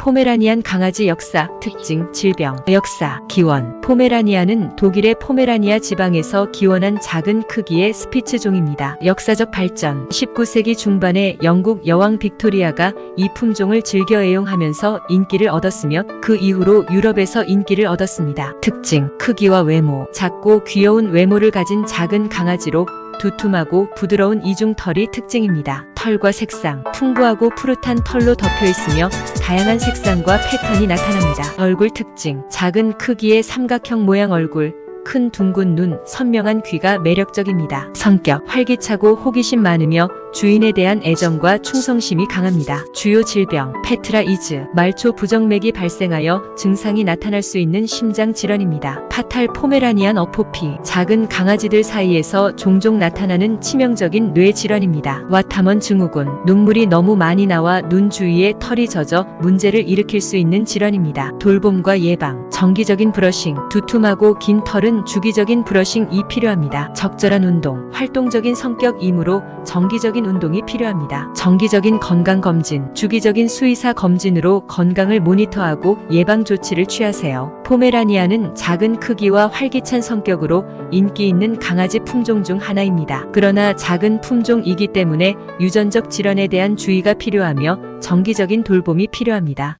포메라니안 강아지 역사, 특징, 질병, 역사, 기원. 포메라니아는 독일의 포메라니아 지방에서 기원한 작은 크기의 스피츠종입니다. 역사적 발전. 19세기 중반에 영국 여왕 빅토리아가 이 품종을 즐겨 애용하면서 인기를 얻었으며 그 이후로 유럽에서 인기를 얻었습니다. 특징, 크기와 외모. 작고 귀여운 외모를 가진 작은 강아지로 두툼하고 부드러운 이중 털이 특징입니다. 털과 색상, 풍부하고 푸릇한 털로 덮여 있으며 다양한 색상과 패턴이 나타납니다. 얼굴 특징, 작은 크기의 삼각형 모양 얼굴, 큰 둥근 눈, 선명한 귀가 매력적입니다. 성격, 활기차고 호기심 많으며 주인에 대한 애정과 충성심이 강합니다. 주요 질병, 페트라이즈, 말초 부정맥이 발생하여 증상이 나타날 수 있는 심장 질환입니다. 파탈 포메라니안 어포피, 작은 강아지들 사이에서 종종 나타나는 치명적인 뇌 질환입니다. 와타먼 증후군, 눈물이 너무 많이 나와 눈 주위에 털이 젖어 문제를 일으킬 수 있는 질환입니다. 돌봄과 예방, 정기적인 브러싱, 두툼하고 긴 털은 주기적인 브러싱이 필요합니다. 적절한 운동, 활동적인 성격이므로 정기적인 운동이 필요합니다. 정기적인 건강 검진, 주기적인 수의사 검진으로 건강을 모니터하고 예방 조치를 취하세요. 포메라니아는 작은 크기와 활기찬 성격으로 인기 있는 강아지 품종 중 하나입니다. 그러나 작은 품종이기 때문에 유전적 질환에 대한 주의가 필요하며 정기적인 돌봄이 필요합니다.